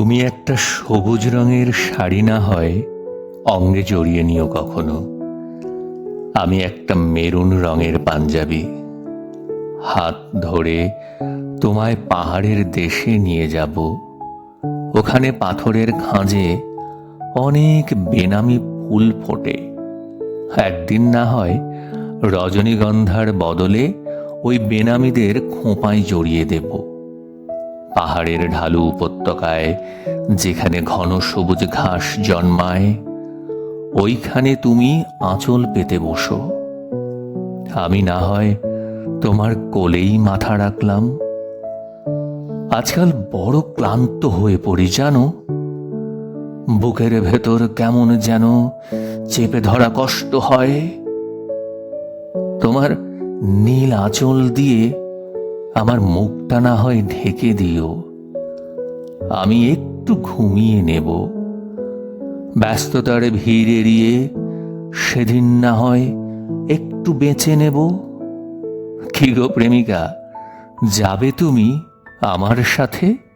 তুমি একটা সবুজ রঙের শাড়ি না হয় অঙ্গে জড়িয়ে নিও কখনো। আমি একটা মেরুন রঙের পাঞ্জাবি। হাত ধরে তোমায় পাহাড়ের দেশে নিয়ে যাব। ওখানে পাথরের খাঁজে অনেক বেনামি ফুল ফোটে। একদিন না হয় রজনীগন্ধার বদলে ওই বেনামিদের খোঁপায় জড়িয়ে দেব। পাহাড়ের ঢালু উপত্যকায়, যেখানে ঘন সবুজ ঘাস জন্মায়, ওইখানে তুমি আঁচল পেতে বসো। আমি না হয় তোমার কোলেই মাথা রাখলাম। আজকাল বড় ক্লান্ত হয়ে পড়ি, জানো? বুকের ভেতর কেমন যেন চেপে ধরা কষ্ট হয়। তোমার নীল আঁচল দিয়ে আমার মুখটা না হয় ঢেকে দিও। আমি একটু ঘুমিয়ে নেব। ব্যস্ততার ভিড় এড়িয়ে সেদিন না হয় একটু বেঁচে নেব। কি গো প্রেমিকা, যাবে তুমি আমার সাথে?